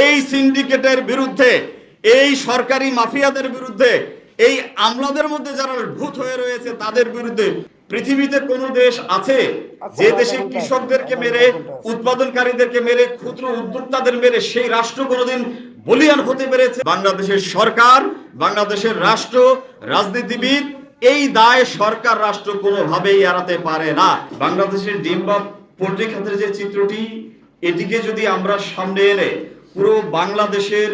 এই সিন্ডিকেটের বিরুদ্ধে এই সরকারি মাফিয়াদের বিরুদ্ধে এই আমলাদের মধ্যে যারা ভূত হয়ে রয়েছে তাদের বিরুদ্ধে পৃথিবীতে কোন দেশ আছে যে দেশে কৃষকদেরকে মেরে উৎপাদনকারীদেরকে মেরে ক্ষুদ্র উদ্যোক্তাদের মেরে সেই রাষ্ট্র কোনোদিন বলিয়ান হতে পেরেছে? বাংলাদেশের সরকার বাংলাদেশের রাষ্ট্র রাজনীতিবিদ এই দায় সরকার রাষ্ট্র কোনোভাবেই এড়াতে পারে না। বাংলাদেশের ডিম বা পোল্ট্রি খাতের যে চিত্রটি এটিকে যদি আমরা সামনে এনে পুরো বাংলাদেশের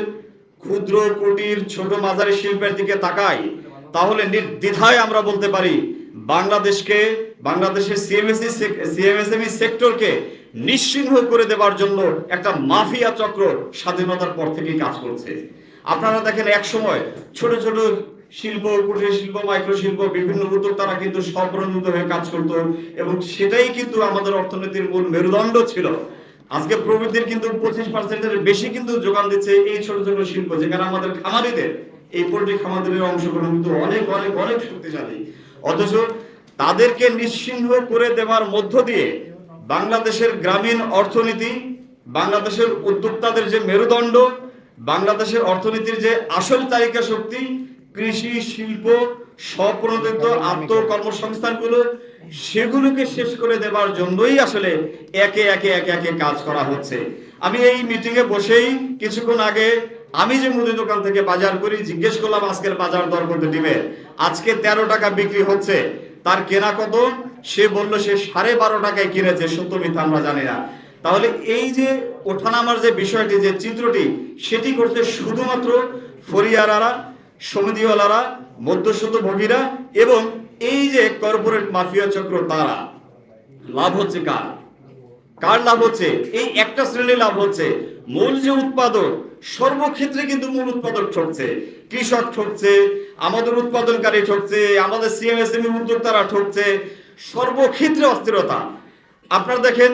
ক্ষুদ্র কুটির ছোট মাঝারি শিল্পের দিকে তাকাই, তাহলে নির্দ্বিধায় আমরা বলতে পারি, বাংলাদেশকে, বাংলাদেশের সিএমএসি সিএমএসএমই সেক্টরকে নিশ্চিহ্ন করে দেওয়ার জন্য একটা মাফিয়া চক্র স্বাধীনতার পর থেকেই কাজ করছে। আপনারা দেখেন এক সময় ছোট ছোট শিল্প, কুটির শিল্প মাইক্রো শিল্প বিভিন্ন উদ্যোক্তারা কিন্তু স্বপ্রণোদিত হয়ে কাজ করতো এবং সেটাই কিন্তু আমাদের অর্থনীতির মূল মেরুদণ্ড ছিল। আজকে প্রবৃদ্ধির কিন্তু পঁচিশ পার্সেন্টের বেশি কিন্তু যোগান দিচ্ছে এই ছোট ছোট শিল্প যেখানে আমাদের খামারিদের এই পোল্ট্রি খামারিদের অংশগ্রহণ কিন্তু অনেক অনেক অনেক শক্তিশালী। অথচ তাদেরকে নিশ্চিহ্ন করে দেওয়ার মধ্য দিয়ে বাংলাদেশের গ্রামীণ অর্থনীতি, বাংলাদেশের উদ্যোক্তাদের যে মেরুদণ্ড, বাংলাদেশের অর্থনীতির যে আসল চালিকা শক্তি, কৃষি, শিল্প স্বপ্রণোদিত আত্মকর্মসংস্থানগুলো সেগুলোকে শেষ করে দেওয়ার জন্যই আসলে একে একে একে একে কাজ করা হচ্ছে। আমি এই মিটিং এ বসেই কিছুক্ষণ আগে আমি যে মুদি দোকান থেকে বাজার করি জিজ্ঞেস করলাম আজকের বাজার দর কত দিবে? আজকে তেরো টাকা বিক্রি হচ্ছে। তার কেনা কত? সে বলল সে সাড়ে বারো টাকায় কিনেছে। সত্য মিথ্যা আমরা জানি না। তাহলে এই যে ওঠানামার যে বিষয়টি যে চিত্রটি সেটি করছে শুধুমাত্র ফরিয়ারারা সমিতিওয়ালারা মধ্যস্বত ভোগীরা এবং এই যে কর্পোরেট মাফিয়া চক্র তারা, লাভ হচ্ছে কার? কার লাভ হচ্ছে? এই একটা শ্রেণি লাভ হচ্ছে। মূল যে উৎপাদক, সর্বক্ষেত্রে কিন্তু মূল উৎপাদক ঠকছে। কৃষক ঠকছে, আমাদের উৎপাদনকারী ঠকছে, আমাদের সিএমএসএমই উদ্যোক্তারা ঠকছে। সর্বক্ষেত্রে অস্থিরতা। আপনারা দেখেন,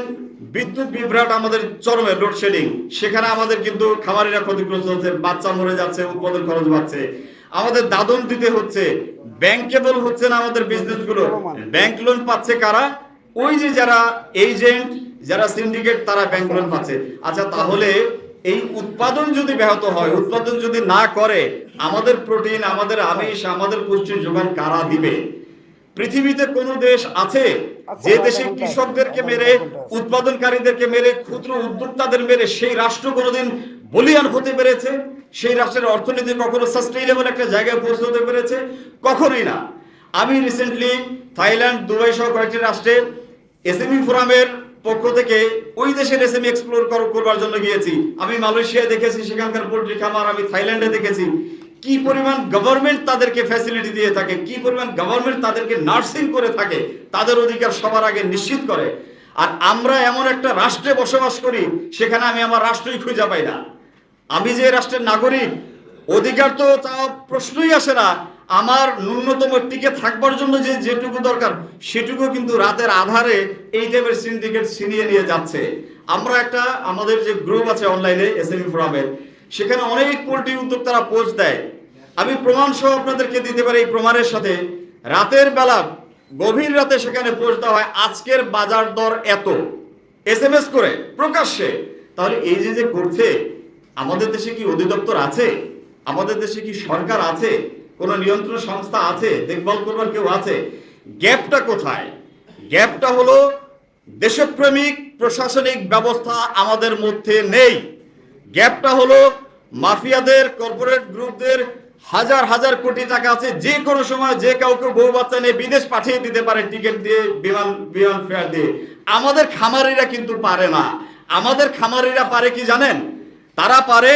বিদ্যুৎ বিভ্রাট আমাদের চরমে লোডশেডিং সেখানে আমাদের কিন্তু খামারিরা ক্ষতিগ্রস্ত হচ্ছে, বাচ্চা মরে যাচ্ছে, উৎপাদন খরচ বাড়ছে। আমাদের দাদন দিতে হচ্ছে ব্যাংকেবল হচ্ছে না আমাদের বিজনেসগুলো ব্যাংক লোন পাচ্ছে কারা? ওই যে যারা এজেন্ট যারা সিন্ডিকেট তারা ব্যাংক লোন পাচ্ছে। আচ্ছা তাহলে এই উৎপাদন যদি ব্যাহত হয়, উৎপাদন যদি না করে, আমাদের প্রোটিন আমাদের আমিষ, আমাদের পুষ্টির যোগান কারা দিবে? পৃথিবীতে কোন দেশ আছে যে দেশে কৃষকদেরকে মেরে, উৎপাদনকারীদেরকে মেরে, ক্ষুদ্র উদ্যোক্তাদের মেরে, সেই রাষ্ট্র কোনোদিন বলিয়ান হতে পেরেছে? সেই রাষ্ট্রের অর্থনীতি কখনো সাস্টেইনেবল একটা জায়গায় পৌঁছতে পেরেছে? কখনোই না। আমি রিসেন্টলি থাইল্যান্ড, দুবাই সহ কয়েকটি রাষ্ট্রে এসএমই ফোরামের পক্ষ থেকে ওই দেশের এসএমই এক্সপ্লোর করবার জন্য গিয়েছি। আমি মালয়েশিয়ায় দেখেছি, সেখানকার পোল্ট্রি খামার আমি থাইল্যান্ডে দেখেছি। কি পরিমাণ গভর্নমেন্ট তাদেরকে ফ্যাসিলিটি দিয়ে থাকে, কি পরিমাণ গভর্নমেন্ট তাদেরকে নার্সিং করে থাকে, তাদের অধিকার সবার আগে নিশ্চিত করে। আর আমরা এমন একটা রাষ্ট্রে বসবাস করি, সেখানে আমি আমার রাষ্ট্রই খুঁজে পাই না। আমি যে রাষ্ট্রের নাগরিক, অধিকার তো চাওয়া প্রশ্নই আসে না। আমার ন্যূনতম টিকে থাকবার জন্য যে যেটুকু দরকার, সেটুকু কিন্তু রাতের আধারে এই টাইপের সিন্ডিকেট ছিনিয়ে নিয়ে যাচ্ছে। আমরা একটা, আমাদের যে গ্রুপ আছে অনলাইনে এস এসএমই ফোরামের সেখানে অনেক পোল্ট্রি উদ্যোক্তারা পোস্ট দেয়। আমি প্রমাণ সহ আপনাদেরকে দিতে পারি এই প্রমাণের সাথে, রাতের বেলা, গভীর রাতে সেখানে পোস্ট দেওয়া হয়, আজকের বাজার দর এত। এম এস করে, প্রকাশ্যে। তাহলে এই যে যে করছে আমাদের দেশে কি অধিদপ্তর আছে? আমাদের দেশে কি সরকার আছে? কোন নিয়ন্ত্রণ সংস্থা আছে? দেখভাল করবার কেউ আছে? গ্যাপটা কোথায়? গ্যাপটা হলো দেশপ্রেমিক প্রশাসনিক ব্যবস্থা আমাদের মধ্যে নেই। গ্যাপটা হলো মাফিয়াদের, কর্পোরেট গ্রুপদের হাজার হাজার কোটি টাকা আছে। যে কোনো সময় যে কাউকে বউ বাচ্চা নিয়ে বিদেশ পাঠিয়ে দিতে পারে টিকিট দিয়ে, বিমান বিমান ফেয়ার দিয়ে। আমাদের খামারিরা কিন্তু পারে না। আমাদের খামারিরা পারে কি জানেন? তারা পারে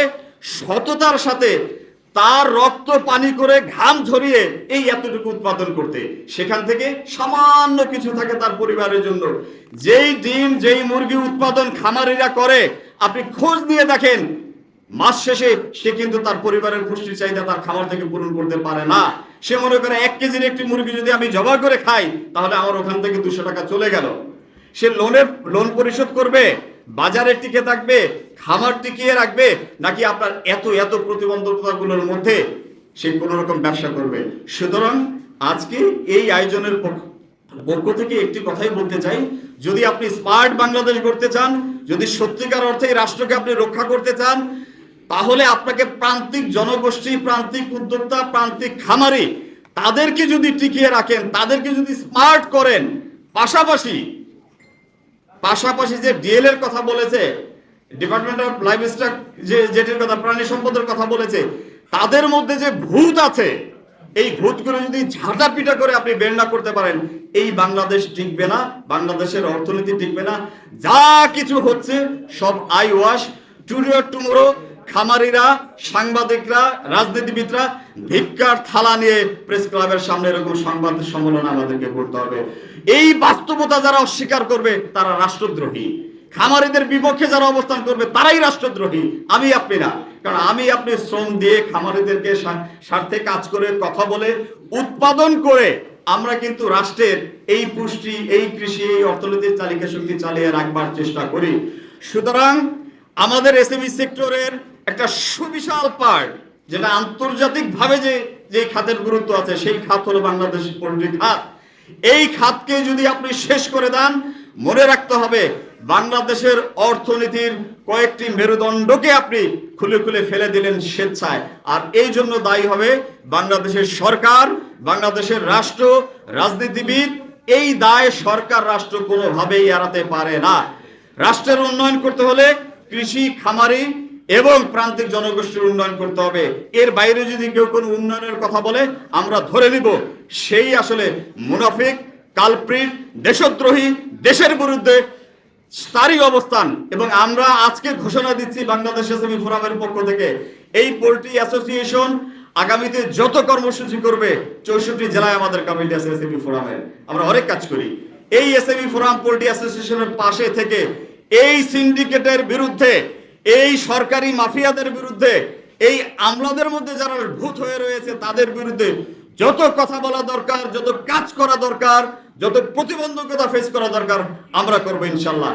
সততার সাথে তার রক্ত পানি করে ঘাম ঝরিয়ে এই এতটুকু উৎপাদন করতে। সেখান থেকে সামান্য কিছু থাকে তার পরিবারের জন্য। যেই ডিম, যেই মুরগি উৎপাদন খামারিরা করে, আপনি খোঁজ নিয়ে দেখেন, মাস শেষে সে কিন্তু তার পরিবারের পুষ্টির চাহিদা তার খামার থেকে পূরণ করতে পারে না। সে মনে করে এক কেজির একটি মুরগি যদি আমি জবা করে খাই, তাহলে আমার ওখান থেকে দুশো টাকা চলে গেল। সে লোনের লোন পরিশোধ করবে বাজারে টিকে থাকবে, খামার টিকিয়ে রাখবে, নাকি আপনার এত এত প্রতিবন্ধকতাগুলোর মধ্যে সে কোনো রকম ব্যবসা করবে? সুতরাং আজকে এই আয়োজনের পক্ষ থেকে একটি কথাই বলতে চাই, যদি আপনি স্মার্ট বাংলাদেশ করতে চান, যদি সত্যিকার অর্থে এই রাষ্ট্রকে আপনি রক্ষা করতে চান, তাহলে আপনাকে প্রান্তিক জনগোষ্ঠী, প্রান্তিক উদ্যোক্তা, প্রান্তিক খামারি, তাদেরকে যদি টিকিয়ে রাখেন, তাদেরকে যদি স্মার্ট করেন, পাশাপাশি পাশাপাশি যে ডিএল এর কথা বলেছে ডিপার্টমেন্ট অফ লাইফ স্টক যে যেটির কথা, প্রাণী সম্পদের কথা বলেছে, তাদের মধ্যে যে ভূত আছে, এই ভূতগুলো যদি ঝাঁটা পিটা করে আপনি না করতে পারেন, এই বাংলাদেশ টিকবে না, বাংলাদেশের অর্থনীতি টিকবে না। যা কিছু হচ্ছে, সব আই ওয়াশ, টুডে টুমোরো খামারিরা, সাংবাদিকরা, রাজনীতিবিদরা ভিক্ষার থালা নিয়ে প্রেস ক্লাবের সামনে এরকম সংবাদ সম্মেলন আমাদেরকে করতে হবে। এই বাস্তবতা যারা অস্বীকার করবে, তারা রাষ্ট্রদ্রোহী। খামারিদের বিপক্ষে যারা অবস্থান করবে, তারাই রাষ্ট্রদ্রোহী। আমি আপনি না। কারণ আমি আপনি শ্রম দিয়ে খামারিদেরকে স্বার্থে কাজ করে, কথা বলে, উৎপাদন করে আমরা কিন্তু রাষ্ট্রের এই পুষ্টি, এই কৃষি, এই অর্থনীতির চালিকা শক্তি চালিয়ে রাখবার চেষ্টা করি। সুতরাং আমাদের এসএমই সেক্টরের একটা সুবিশাল পার্ট যেটা আন্তর্জাতিক ভাবে যে যে খাতের গুরুত্ব আছে, সেই খাত হলো বাংলাদেশ পোল্ট্রি খাত। এই খাতকে যদি আপনি শেষ করে দেন, মনে রাখতে হবে বাংলাদেশের অর্থনীতির কয়েকটি মেরুদণ্ডকে আপনি খুলে খুলে ফেলে দিলেন স্বেচ্ছায়। আর এই জন্য দায়ী হবে বাংলাদেশের সরকার, বাংলাদেশের রাষ্ট্র, রাজনীতিবিদ। এই দায় সরকার, রাষ্ট্র কোনোভাবেই এড়াতে পারে না। রাষ্ট্রের উন্নয়ন করতে হলে কৃষি, খামারি এবং প্রান্তিক জনগোষ্ঠীর উন্নয়ন করতে হবে। এর বাইরে যদি কেউ কোনো উন্নয়নের কথা বলে, আমরা ধরে নিব সেই আসলে মুনাফিক, কালপ্রিট, দেশদ্রোহী, দেশের বিরুদ্ধে তারই অবস্থান। এবং আমরা আজকে ঘোষণা দিচ্ছি বাংলাদেশ এসএমই ফোরামের পক্ষ থেকে, এই পোল্ট্রি অ্যাসোসিয়েশন আগামীতে যত কর্মসূচি করবে, চৌষট্টি জেলায় আমাদের কমিটি আছে এসএমই ফোরামের আমরা অনেক কাজ করি। এই এসএমই ফোরাম পোল্ট্রি অ্যাসোসিয়েশনের পাশে থেকে এই সিন্ডিকেটের বিরুদ্ধে এই সরকারি মাফিয়াদের বিরুদ্ধে, এই আমলাদের মধ্যে যারা ভূত হয়ে রয়েছে, তাদের বিরুদ্ধে যত কথা বলা দরকার, যত কাজ করা দরকার, যত প্রতিবন্ধকতা ফেস করা দরকার, আমরা করব ইনশাল্লাহ।